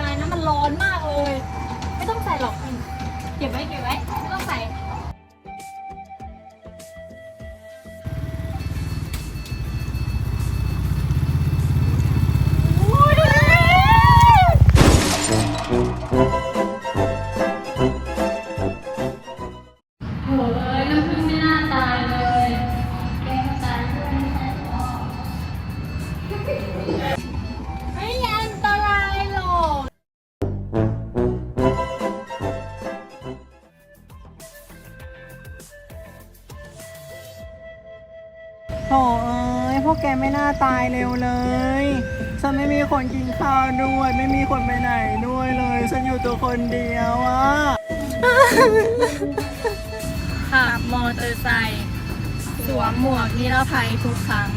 อะไรนะมันร้อนมากเลย ไม่ต้องใส่หรอกเก็บไว้เก็บไว้ โถเอ้ยพวกแกไม่น่าตายเร็วเลย ฉันไม่มีคนกินข้าวด้วย ไม่มีคนไปไหนด้วยเลย ฉันอยู่ตัวคนเดียวอะขับมอเตอร์ไซค์สวมหมวกนิรภัยทุกครั้ง